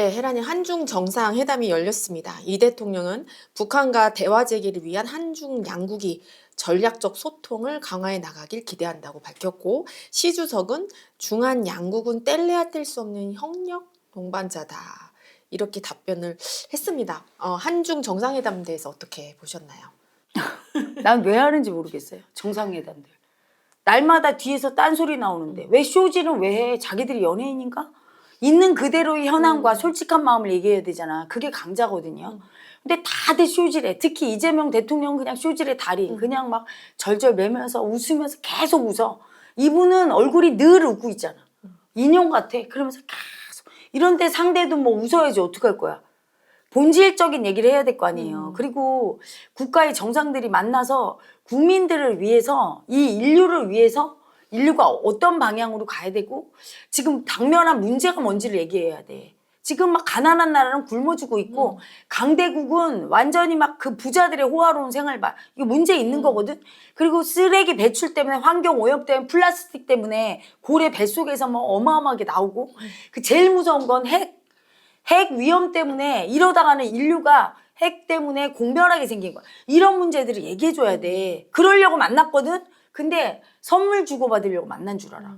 네, 헤라님 한중 정상 회담이 열렸습니다. 이 대통령은 북한과 대화 재개를 위한 한중 양국이 전략적 소통을 강화해 나가길 기대한다고 밝혔고 시 주석은 중한 양국은 뗄래야 뗄 수 없는 협력 동반자다. 이렇게 답변을 했습니다. 어, 한중 정상회담에 대해서 어떻게 보셨나요? 난 왜 하는지 모르겠어요. 정상회담들. 날마다 뒤에서 딴소리 나오는데 왜 쇼지는 왜 해? 자기들이 연예인인가? 있는 그대로의 현황과 솔직한 마음을 얘기해야 되잖아. 그게 강자거든요. 근데 다들 쇼지래. 특히 이재명 대통령 그냥 쇼지의 달인. 그냥 막 절절 매면서 웃으면서 계속 웃어. 이분은 얼굴이 늘 웃고 있잖아. 인형 같아. 그러면서 계속. 이런데 상대도 뭐 웃어야지 어떡할 거야. 본질적인 얘기를 해야 될 거 아니에요. 그리고 국가의 정상들이 만나서 국민들을 위해서 이 인류를 위해서 인류가 어떤 방향으로 가야 되고 지금 당면한 문제가 뭔지를 얘기해야 돼. 지금 막 가난한 나라는 굶어 죽고 있고 강대국은 완전히 막 그 부자들의 호화로운 생활 봐. 이거 문제 있는 거거든. 그리고 쓰레기 배출 때문에 환경 오염 때문에 플라스틱 때문에 고래 뱃속에서 뭐 어마어마하게 나오고 그 제일 무서운 건 핵. 핵 위험 때문에 이러다가는 인류가 핵 때문에 공멸하게 생긴 거야. 이런 문제들을 얘기해 줘야 돼. 그러려고 만났거든. 근데 선물 주고 받으려고 만난 줄 알아.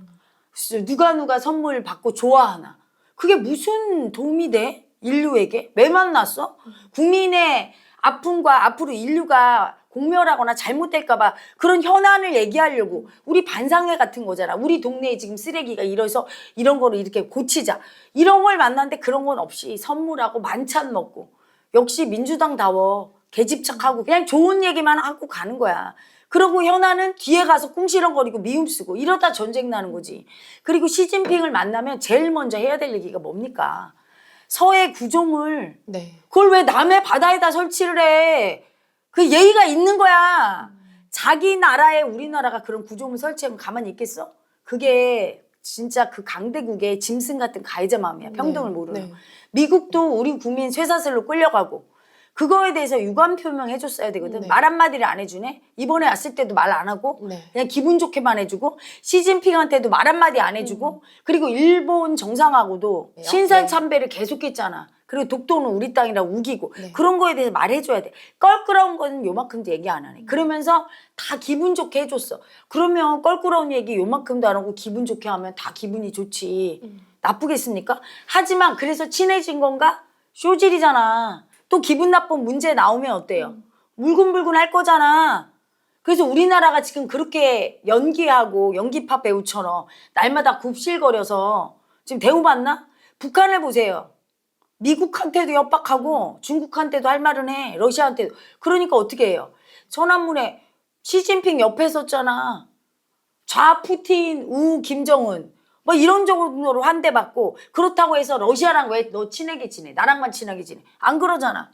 진짜 누가 누가 선물 받고 좋아하나. 그게 무슨 도움이 돼? 인류에게? 왜 만났어? 국민의 아픔과 앞으로 인류가 공멸하거나 잘못될까봐 그런 현안을 얘기하려고 우리 반상회 같은 거잖아. 우리 동네에 지금 쓰레기가 이래서 이런 거를 이렇게 고치자. 이런 걸 만났는데 그런 건 없이 선물하고 만찬 먹고 역시 민주당다워 개집착하고 그냥 좋은 얘기만 하고 가는 거야. 그러고 현아는 뒤에 가서 꿍시렁거리고 미움 쓰고 이러다 전쟁 나는 거지. 그리고 시진핑을 만나면 제일 먼저 해야 될 얘기가 뭡니까? 서해 구조물 네. 그걸 왜 남의 바다에다 설치를 해? 그 예의가 있는 거야. 자기 나라에 우리나라가 그런 구조물 설치하면 가만히 있겠어? 그게 진짜 그 강대국의 짐승 같은 가해자 마음이야. 평등을 네. 모르는. 네. 미국도 우리 국민 쇠사슬로 끌려가고 그거에 대해서 유감 표명해줬어야 되거든. 네. 말 한마디를 안 해주네. 이번에 왔을 때도 말 안 하고 네. 그냥 기분 좋게만 해주고 시진핑한테도 말 한마디 안 해주고 그리고 일본 정상하고도 네. 신살참배를 계속했잖아. 그리고 독도는 우리 땅이라고 우기고 네. 그런 거에 대해서 말해줘야 돼. 껄끄러운 거는 요만큼도 얘기 안 하네. 그러면서 다 기분 좋게 해줬어. 그러면 껄끄러운 얘기 요만큼도 안 하고 기분 좋게 하면 다 기분이 좋지. 나쁘겠습니까? 하지만 그래서 친해진 건가? 쇼질이잖아. 또 기분 나쁜 문제 나오면 어때요? 물근불근 할 거잖아. 그래서 우리나라가 지금 그렇게 연기하고 연기파 배우처럼 날마다 굽실거려서 지금 대우받나? 북한을 보세요. 미국한테도 협박하고 중국한테도 할 말은 해. 러시아한테도. 그러니까 어떻게 해요? 천안문에 시진핑 옆에 섰잖아. 좌 푸틴, 우 김정은. 뭐 이런 정도로 한대 받고 그렇다고 해서 러시아랑 왜 너 친하게 지내? 나랑만 친하게 지내? 안 그러잖아.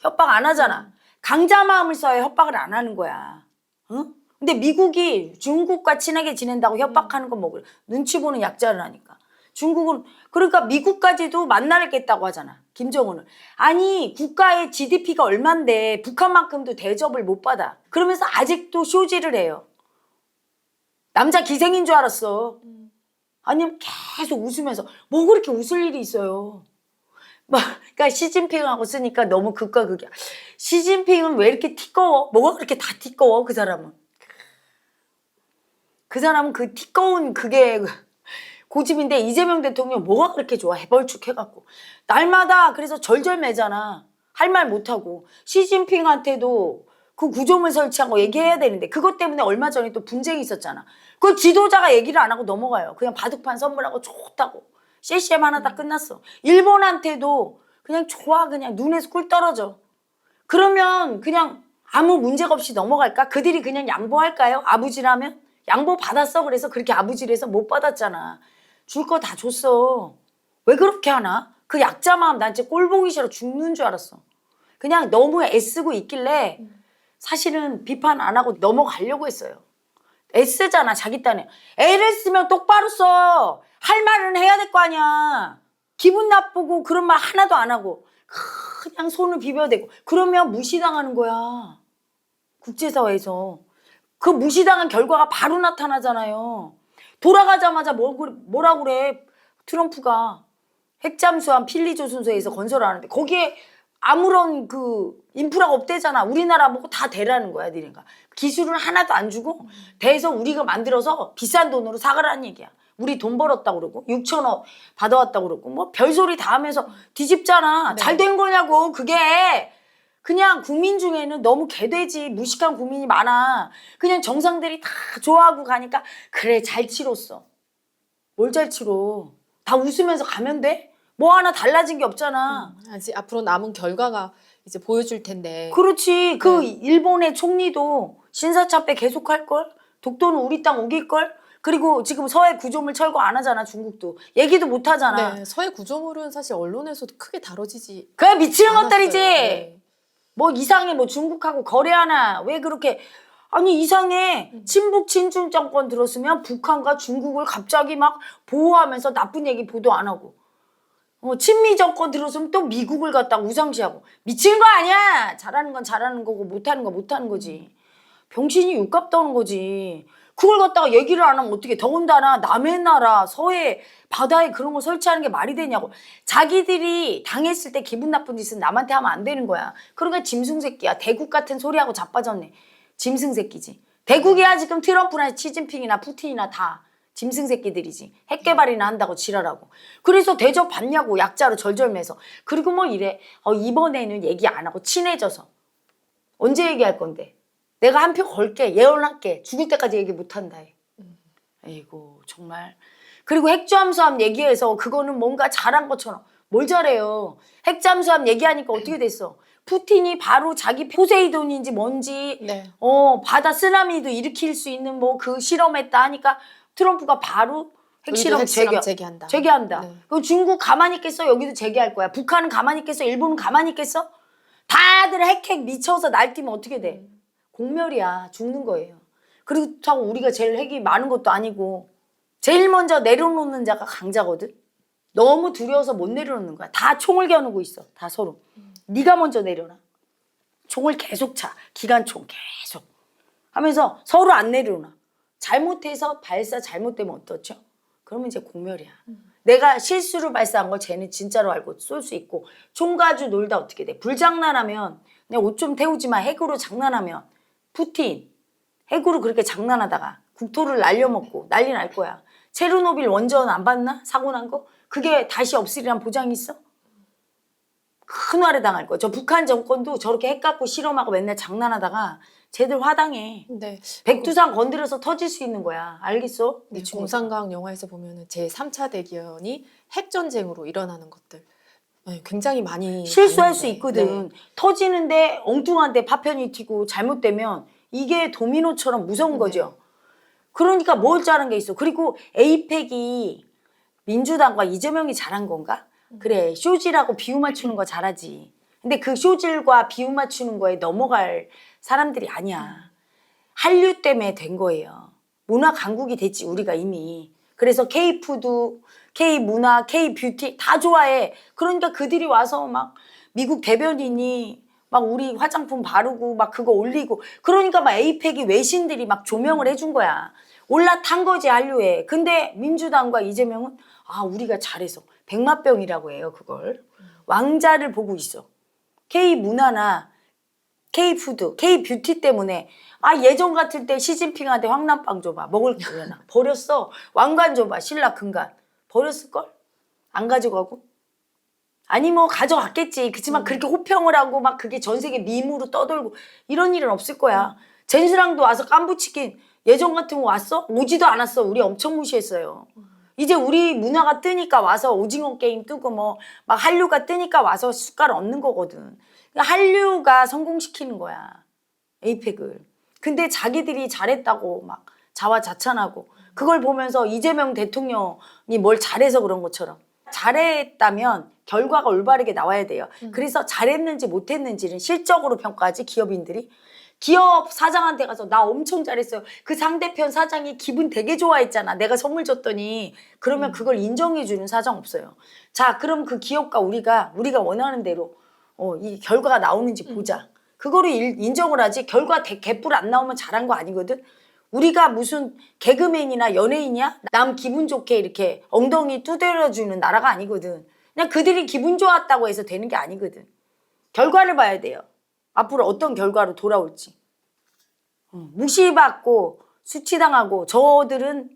협박 안 하잖아. 강자 마음을 써야 협박을 안 하는 거야. 응? 근데 미국이 중국과 친하게 지낸다고 협박하는 건뭐 그래. 눈치 보는 약자를 하니까. 중국은 그러니까 미국까지도 만나겠다고 하잖아. 김정은을. 아니 국가의 GDP가 얼만데 북한만큼도 대접을 못 받아. 그러면서 아직도 쇼지를 해요. 남자 기생인 줄 알았어. 아니면 계속 웃으면서 뭐 그렇게 웃을 일이 있어요. 막 그러니까 시진핑하고 쓰니까 너무 극과 극이야. 시진핑은 왜 이렇게 티꺼워? 뭐가 그렇게 다 티꺼워 그 사람은? 그 사람은 그 티꺼운 그게 고집인데 이재명 대통령 뭐가 그렇게 좋아 해벌축해갖고 날마다 그래서 절절매잖아 할 말 못하고 시진핑한테도 그 구조물 설치한 거 얘기해야 되는데 그것 때문에 얼마 전에 또 분쟁이 있었잖아 그 지도자가 얘기를 안 하고 넘어가요 그냥 바둑판 선물하고 좋다고 CCM 하나 다 끝났어 일본한테도 그냥 좋아 그냥 눈에서 꿀 떨어져 그러면 그냥 아무 문제가 없이 넘어갈까? 그들이 그냥 양보할까요? 아부지라면? 양보 받았어. 그래서 그렇게 아부지를 해서 못 받았잖아. 줄 거 다 줬어. 왜 그렇게 하나? 그 약자 마음 난 진짜 꼴 보기 싫어 죽는 줄 알았어. 그냥 너무 애쓰고 있길래 사실은 비판 안 하고 넘어가려고 했어요. 애쓰잖아 자기 딴에. 애를 쓰면 똑바로 써. 할 말은 해야 될 거 아니야. 기분 나쁘고 그런 말 하나도 안 하고 그냥 손을 비벼대고 그러면 무시당하는 거야. 국제사회에서. 그 무시당한 결과가 바로 나타나잖아요. 돌아가자마자 뭐, 뭐라 그래 트럼프가 핵잠수함 필리조선소에서 건설하는데 거기에 아무런 그 인프라가 없대잖아. 우리나라 보고 다 대라는 거야, 니네가. 기술은 하나도 안 주고 대서 우리가 만들어서 비싼 돈으로 사가라는 얘기야. 우리 돈 벌었다 그러고 6천억 받아왔다 그러고 뭐 별소리 다 하면서 뒤집잖아. 네. 잘된 거냐고 그게. 그냥 국민 중에는 너무 개돼지 무식한 국민이 많아. 그냥 정상들이 다 좋아하고 가니까 그래 잘 치렀어. 뭘 잘 치러. 다 웃으면서 가면 돼? 뭐 하나 달라진 게 없잖아. 아직 앞으로 남은 결과가 이제 보여줄 텐데. 그렇지. 그 네. 일본의 총리도 신사참배 계속할 걸. 독도는 우리 땅 우길 걸. 그리고 지금 서해 구조물 철거 안 하잖아 중국도 얘기도 못 하잖아. 네, 서해 구조물은 사실 언론에서도 크게 다뤄지지 그래 미치는. 것들이지. 네. 뭐 이상해 뭐 중국하고 거래하나 왜 그렇게 아니 이상해 음. 친북 친중 정권 들었으면 북한과 중국을 갑자기 막 보호하면서 나쁜 얘기 보도 안 하고 어, 친미 정권 들었으면 또 미국을 갖다 우상시하고. 미친 거 아니야! 잘하는 건 잘하는 거고 못하는 건 못하는 거지. 병신이 육갑 떠는 거지. 그걸 갖다가 얘기를 안 하면 어떻게 더군다나 남의 나라 서해 바다에 그런 거 설치하는 게 말이 되냐고. 자기들이 당했을 때 기분 나쁜 짓은 남한테 하면 안 되는 거야. 그러니까 짐승 새끼야. 대국 같은 소리하고 자빠졌네. 짐승 새끼지. 대국이야 지금 트럼프나 시진핑이나 푸틴이나 다 짐승 새끼들이지. 핵 개발이나 한다고 지랄하고. 그래서 대접 받냐고 약자로 절절매서. 그리고 뭐 이래. 어, 이번에는 얘기 안 하고 친해져서. 언제 얘기할 건데? 내가 한 표 걸게. 예언할게. 죽을 때까지 얘기 못 한다. 해. 에이고 정말. 그리고 핵잠수함 얘기해서 그거는 뭔가 잘한 것처럼. 뭘 잘해요? 핵잠수함 얘기하니까 어떻게 됐어? 푸틴이 바로 자기 포세이돈인지 뭔지 네. 어 바다 쓰나미도 일으킬 수 있는 뭐 그 실험했다 하니까 트럼프가 바로 핵실험 재개 재개한다. 재개한다. 네. 그럼 중국 가만히 있겠어? 여기도 재개할 거야. 북한은 가만히 있겠어? 일본은 가만히 있겠어? 다들 핵핵 미쳐서 날뛰면 어떻게 돼? 공멸이야. 죽는 거예요. 그렇다고 우리가 제일 핵이 많은 것도 아니고 제일 먼저 내려놓는 자가 강자거든. 너무 두려워서 못 내려놓는 거야. 다 총을 겨누고 있어. 다 서로. 네가 먼저 내려놔. 총을 계속 차. 기관총 계속. 하면서 서로 안 내려놔. 잘못해서 발사 잘못되면 어떻죠? 그러면 이제 공멸이야. 내가 실수로 발사한 걸 쟤는 진짜로 알고 쏠 수 있고 총 가지고 놀다 어떻게 돼? 불장난하면 그냥 옷 좀 태우지 마. 핵으로 장난하면 푸틴 핵으로 그렇게 장난하다가 국토를 날려먹고 난리 날 거야. 체르노빌 원전 안 봤나? 사고 난 거? 그게 다시 없으리란 보장이 있어? 큰 화를 당할 거야. 저 북한 정권도 저렇게 핵 갖고 실험하고 맨날 장난하다가 쟤들 화당해. 네. 백두산 건드려서 터질 수 있는 거야. 알겠어? 네. 공상과학 영화에서 보면은 제 3차 대전이 핵 전쟁으로 일어나는 것들 네, 굉장히 많이 실수할 수 봤는데, 있거든. 네. 터지는데 엉뚱한데 파편이 튀고 잘못되면 이게 도미노처럼 무서운 네. 거죠. 그러니까 뭘 잘한 게 있어. 그리고 에이펙이 민주당과 이재명이 잘한 건가? 음. 그래 쇼질하고 비유 맞추는 거 잘하지. 근데 그 쇼질과 비유 맞추는 거에 넘어갈 사람들이 아니야. 한류 때문에 된 거예요. 문화 강국이 됐지 우리가 이미. 그래서 K 푸드, K 문화, K 뷰티 다 좋아해. 그러니까 그들이 와서 막 미국 대변인이 막 우리 화장품 바르고 막 그거 올리고 그러니까 막 에이펙이 외신들이 막 조명을 해준 거야. 올라탄 거지 한류에. 근데 민주당과 이재명은 아 우리가 잘해서 백마병이라고 해요 그걸. 왕자를 보고 있어. K 문화나 K 푸드, K 뷰티 때문에 아 예전 같을 때 시진핑한테 황남빵 줘봐. 먹을 거려나 버렸어. 왕관 줘봐. 신라 금관. 버렸을 걸? 안 가져가고? 아니 뭐 가져갔겠지. 그렇지만 그렇게 호평을 하고 막 그게 전 세계 밈으로 떠돌고 이런 일은 없을 거야. 젠스랑도 와서 깐부치킨 예전 같으면 왔어? 오지도 않았어. 우리 엄청 무시했어요. 이제 우리 문화가 뜨니까 와서 오징어 게임 뜨고 뭐 막 한류가 뜨니까 와서 숟갈 얻는 거거든. 그러니까 한류가 성공시키는 거야. 에이펙을. 근데 자기들이 잘했다고 막 자화자찬하고 그걸 보면서 이재명 대통령이 뭘 잘해서 그런 것처럼 잘했다면 결과가 올바르게 나와야 돼요. 그래서 잘했는지 못했는지는 실적으로 평가하지 기업인들이. 기업 사장한테 가서 나 엄청 잘했어요. 그 상대편 사장이 기분 되게 좋아했잖아. 내가 선물 줬더니 그러면 그걸 인정해 주는 사장 없어요. 자, 그럼 그 기업과 우리가 우리가 원하는 대로 어, 이 결과가 나오는지 보자. 그거를 일- 인정을 하지. 결과 대- 개뿔 안 나오면 잘한 거 아니거든. 우리가 무슨 개그맨이나 연예인이야? 남 기분 좋게 이렇게 엉덩이 두드려주는 나라가 아니거든. 그냥 그들이 기분 좋았다고 해서 되는 게 아니거든. 결과를 봐야 돼요. 앞으로 어떤 결과로 돌아올지. 어, 무시받고 수치당하고 저들은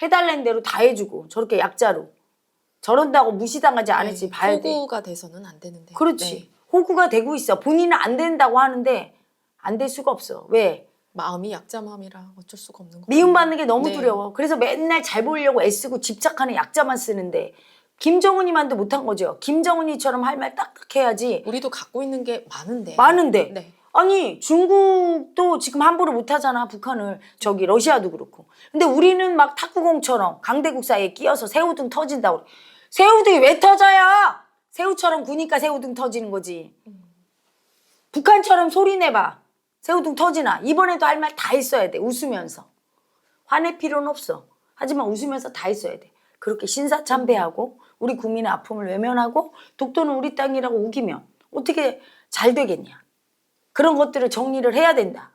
해달라는 대로 다 해주고 저렇게 약자로 저런다고 무시당하지 않을지 네, 봐야 돼. 호구가 돼서는 안 되는데. 그렇지. 네. 호구가 되고 있어. 본인은 안 된다고 하는데 안 될 수가 없어. 왜? 마음이 약자 마음이라 어쩔 수가 없는 거. 미움받는 게 너무 네. 두려워. 그래서 맨날 잘 보이려고 애쓰고 집착하는 약자만 쓰는데 김정은이만도 못한 거죠. 김정은이처럼 할 말 딱딱 해야지. 우리도 갖고 있는 게 많은데. 많은데. 네. 아니 중국도 지금 함부로 못하잖아 북한을 저기 러시아도 그렇고 근데 우리는 막 탁구공처럼 강대국 사이에 끼어서 새우등 터진다고. 새우등이 왜 터져요 새우처럼 구니까 새우등 터지는 거지. 북한처럼 소리 내봐. 새우등 터지나. 이번에도 할 말다 했어야 돼. 웃으면서. 화낼 필요는 없어. 하지만 웃으면서 다 했어야 돼. 그렇게 신사참배하고 우리 국민의 아픔을 외면하고 독도는 우리 땅이라고 우기면 어떻게 잘 되겠냐. 그런 것들을 정리를 해야 된다.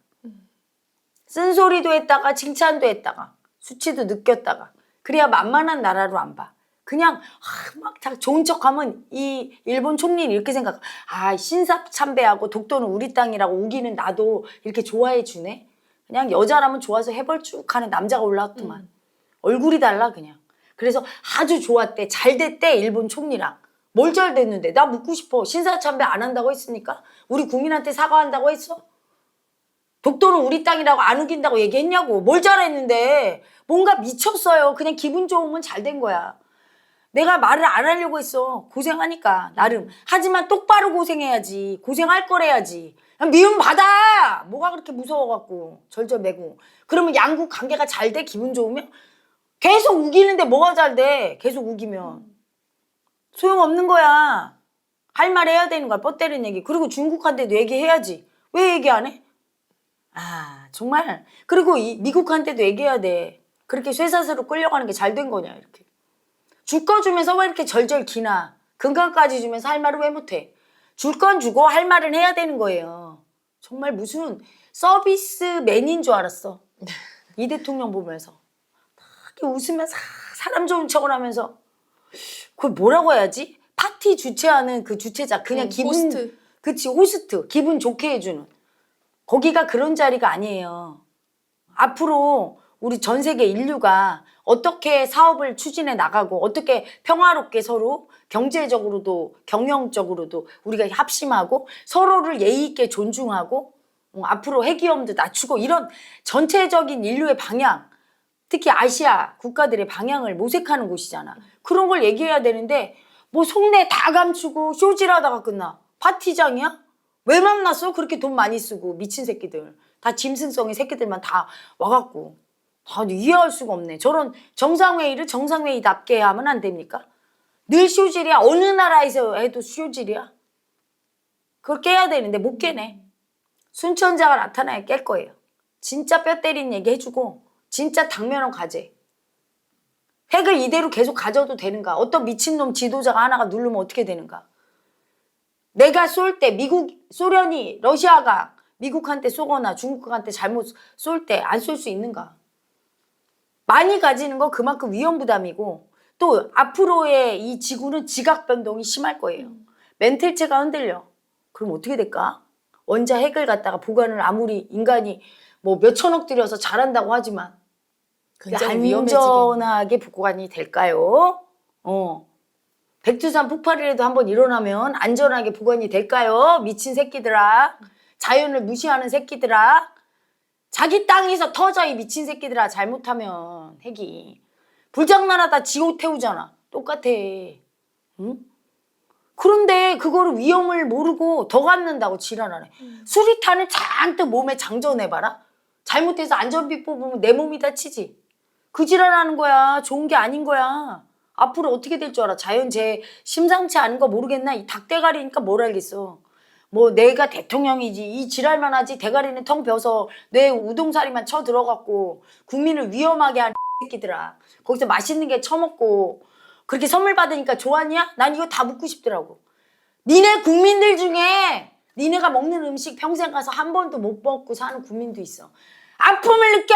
쓴소리도 했다가 칭찬도 했다가 수치도 느꼈다가 그래야 만만한 나라로 안 봐. 그냥 아, 막다 좋은 척하면 이 일본 총리는 이렇게 생각. 아 신사참배하고 독도는 우리 땅이라고 우기는 나도 이렇게 좋아해 주네. 그냥 여자라면 좋아서 해벌쭉하는 남자가 올라왔더만 얼굴이 달라 그냥. 그래서 아주 좋았대 잘 됐대 일본 총리랑. 뭘 잘 됐는데 나 묻고 싶어 신사참배 안 한다고 했으니까 우리 국민한테 사과한다고 했어? 독도는 우리 땅이라고 안 우긴다고 얘기했냐고 뭘 잘했는데 뭔가 미쳤어요 그냥 기분 좋으면 잘 된 거야 내가 말을 안 하려고 했어 고생하니까 나름 하지만 똑바로 고생해야지 고생할 거래야지 미움 받아 뭐가 그렇게 무서워갖고 절절매고 그러면 양국 관계가 잘 돼 기분 좋으면 계속 우기는데 뭐가 잘 돼 계속 우기면 소용 없는 거야. 할 말 해야 되는 거야. 뻗대는 얘기. 그리고 중국한테도 얘기해야지. 왜 얘기 안 해? 아, 정말. 그리고 이 미국한테도 얘기해야 돼. 그렇게 쇠사슬로 끌려가는 게 잘 된 거냐, 이렇게. 줄 거 주면서 왜 이렇게 절절 기나? 건강까지 주면서 할 말을 왜 못해? 줄 건 주고 할 말은 해야 되는 거예요. 정말 무슨 서비스맨인 줄 알았어. 이 대통령 보면서. 이렇게 웃으면서 사람 좋은 척을 하면서 그걸 뭐라고 해야지? 파티 주최하는 그 주최자 그냥 음, 기분 호스트. 그치 호스트 기분 좋게 해주는 거기가 그런 자리가 아니에요. 앞으로 우리 전 세계 인류가 어떻게 사업을 추진해 나가고 어떻게 평화롭게 서로 경제적으로도 경영적으로도 우리가 합심하고 서로를 예의 있게 존중하고 어, 앞으로 핵위험도 낮추고 이런 전체적인 인류의 방향 특히 아시아 국가들의 방향을 모색하는 곳이잖아. 그런 걸 얘기해야 되는데 뭐 속내 다 감추고 쇼질하다가 끝나. 파티장이야? 왜 만났어? 그렇게 돈 많이 쓰고 미친 새끼들. 다 짐승성의 새끼들만 다 와갖고. 다 이해할 수가 없네. 저런 정상회의를 정상회의답게 하면 안 됩니까? 늘 쇼질이야. 어느 나라에서 해도 쇼질이야. 그걸 깨야 되는데 못 깨네. 순천자가 나타나야 깰 거예요. 진짜 뼈 때린 얘기 해주고 진짜 당면은 가재. 핵을 이대로 계속 가져도 되는가? 어떤 미친놈 지도자가 하나가 누르면 어떻게 되는가? 내가 쏠 때 미국 소련이 러시아가 미국한테 쏘거나 중국한테 잘못 쏠 때 안 쏠 수 있는가? 많이 가지는 거 그만큼 위험 부담이고 또 앞으로의 이 지구는 지각 변동이 심할 거예요. 멘틀체가 흔들려. 그럼 어떻게 될까? 원자 핵을 갖다가 보관을 아무리 인간이 뭐 몇천억 들여서 잘한다고 하지만 위험해지긴. 안전하게 보관이 될까요? 어. 백두산 폭발이라도 한번 일어나면 안전하게 보관이 될까요? 미친 새끼들아. 자연을 무시하는 새끼들아. 자기 땅에서 터져 이 미친 새끼들아 잘못하면 핵이 불장난하다 지옥 태우잖아. 똑같아. 응? 그런데 그거를 위험을 모르고 더 갖는다고 지랄하네. 수리탄을 잔뜩 몸에 장전해봐라. 잘못해서 안전비 뽑으면 내 몸이 다치지. 그 지랄하는 거야. 좋은 게 아닌 거야. 앞으로 어떻게 될 줄 알아? 자연재해 심상치 않은 거 모르겠나? 이 닭대가리니까 뭘 알겠어. 뭐 내가 대통령이지 이 지랄만 하지 대가리는 텅 벼서 내 우동사리만 쳐 들어갔고 국민을 위험하게 한 새끼들아. 거기서 맛있는 게 처먹고 그렇게 선물 받으니까 좋았냐? 난 이거 다 묻고 싶더라고. 니네 국민들 중에 니네가 먹는 음식 평생 가서 한 번도 못 먹고 사는 국민도 있어. 아픔을 느껴!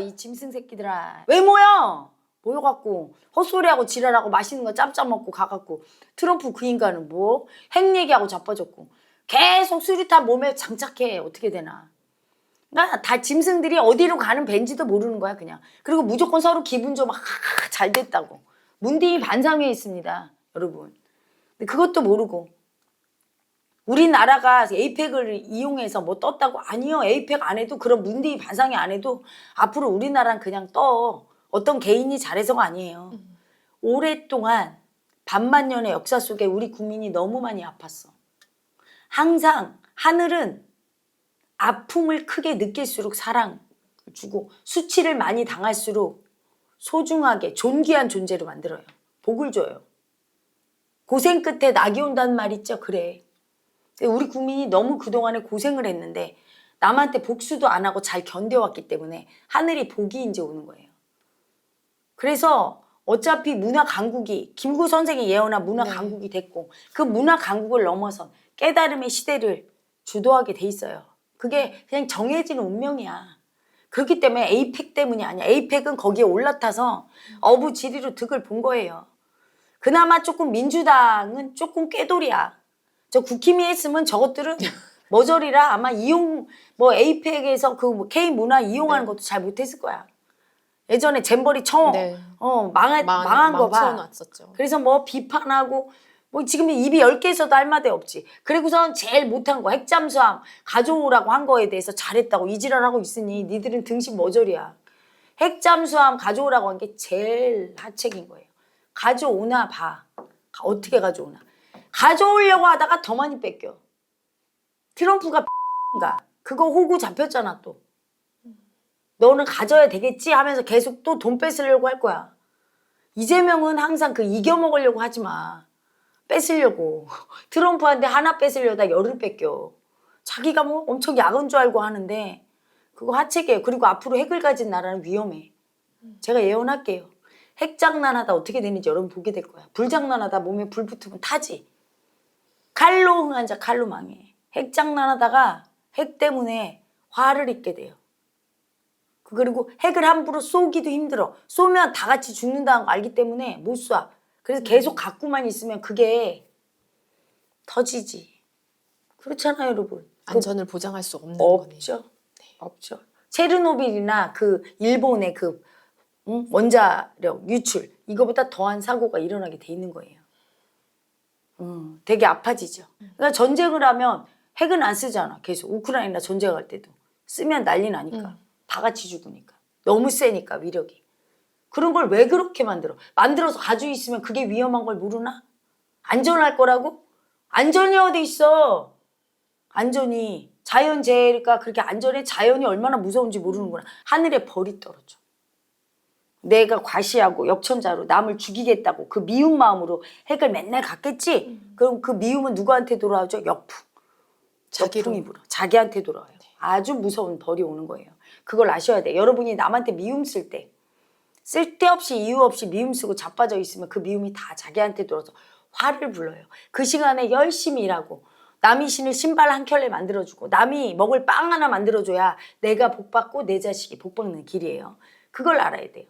이 짐승 새끼들아. 왜 모여? 모여갖고 헛소리하고 지랄하고 맛있는 거 짬짬 먹고 가갖고 트럼프 그 인간은 뭐 핵 얘기하고 자빠졌고 계속 수류탄 몸에 장착해. 어떻게 되나? 그러니까 다 짐승들이 어디로 가는 벤지도 모르는 거야 그냥. 그리고 무조건 서로 기분 좀잘 됐다고. 문딩이 반상회에 있습니다 여러분. 근데 그것도 모르고. 우리나라가 에이펙을 이용해서 뭐 떴다고? 아니요 에이펙 안 해도 그런 문딩이 반상회 안 해도 앞으로 우리나라는 그냥 떠. 어떤 개인이 잘해서가 아니에요. 오랫동안 반만 년의 역사 속에 우리 국민이 너무 많이 아팠어 항상 하늘은 아픔을 크게 느낄수록 사랑을 주고 수치를 많이 당할수록 소중하게 존귀한 존재로 만들어요. 복을 줘요. 고생 끝에 낙이 온다는 말 있죠? 그래. 우리 국민이 너무 그동안에 고생을 했는데 남한테 복수도 안 하고 잘 견뎌왔기 때문에 하늘이 복이 이제 오는 거예요. 그래서 어차피 문화 강국이 김구 선생이 예언한 문화 네. 강국이 됐고 그 문화 강국을 넘어선 깨달음의 시대를 주도하게 돼 있어요. 그게 그냥 정해진 운명이야. 그렇기 때문에 에이펙 때문이 아니야. 에이펙은 거기에 올라타서 어부지리로 득을 본 거예요. 그나마 조금 민주당은 조금 꾀돌이야. 저 국힘이 했으면 저것들은 머저리라 아마 이용 뭐 에이펙에서 그 K 문화 이용하는 네. 것도 잘 못했을 거야. 예전에 잼버리 청 네. 어 망한 망한 거 봐. 망쳐놨었죠. 그래서 뭐 비판하고 뭐 지금 입이 열 개에서도 할 말이 없지. 그리고선 제일 못한 거 핵잠수함 가져오라고 한 거에 대해서 잘했다고 이지랄하고 있으니 니들은 등신 머저리야. 핵잠수함 가져오라고 한 게 제일 하책인 거예요. 가져오나 봐. 가- 어떻게 가져오나. 가져오려고 하다가 더 많이 뺏겨. 트럼프가 가 그거 호구 잡혔잖아 또. 너는 가져야 되겠지 하면서 계속 또 돈 뺏으려고 할 거야. 이재명은 항상 그 이겨먹으려고 하지 마. 뺏으려고. 트럼프한테 하나 뺏으려다 열을 뺏겨. 자기가 뭐 엄청 약은 줄 알고 하는데 그거 하책이에요. 그리고 앞으로 핵을 가진 나라는 위험해. 제가 예언할게요. 핵 장난하다 어떻게 되는지 여러분 보게 될 거야. 불 장난하다 몸에 불 붙으면 타지. 칼로 흥한 자 칼로 망해. 핵 장난하다가 핵 때문에 화를 입게 돼요. 그- 그리고 핵을 함부로 쏘기도 힘들어. 쏘면 다 같이 죽는다는 거 알기 때문에 못 쏴. 그래서 계속 갖고만 있으면 그게 터지지. 그렇잖아요, 여러분. 그 안전을 보장할 수 없는 거네요. 없죠. 없죠. 체르노빌이나 그 일본의 그 응? 원자력 유출 이거보다 더한 사고가 일어나게 돼 있는 거예요. 음, 되게 아파지죠. 그러니까 전쟁을 하면 핵은 안 쓰잖아. 계속 우크라이나 전쟁할 때도 쓰면 난리 나니까 음. 다 같이 죽으니까 너무 세니까 위력이. 그런 걸 왜 그렇게 만들어? 만들어서 가지고 있으면 그게 위험한 걸 모르나? 안전할 거라고? 안전이 어디 있어? 안전이 자연재해가 그렇게 안전해 자연이 얼마나 무서운지 모르는구나. 하늘에 벌이 떨어져. 내가 과시하고 역천자로 남을 죽이겠다고 그 미운 마음으로 핵을 맨날 갖겠지? 그럼 그 미움은 누구한테 돌아오죠? 역풍. 자기로. 역풍이 불어. 자기한테 돌아와요. 아주 무서운 벌이 오는 거예요. 그걸 아셔야 돼. 여러분이 남한테 미움 쓸 때, 쓸데없이 이유 없이 미움 쓰고 자빠져 있으면 그 미움이 다 자기한테 돌아서 화를 불러요. 그 시간에 열심히 일하고 남이 신을 신발 한 켤레 만들어주고 남이 먹을 빵 하나 만들어줘야 내가 복 받고 내 자식이 복 받는 길이에요. 그걸 알아야 돼요.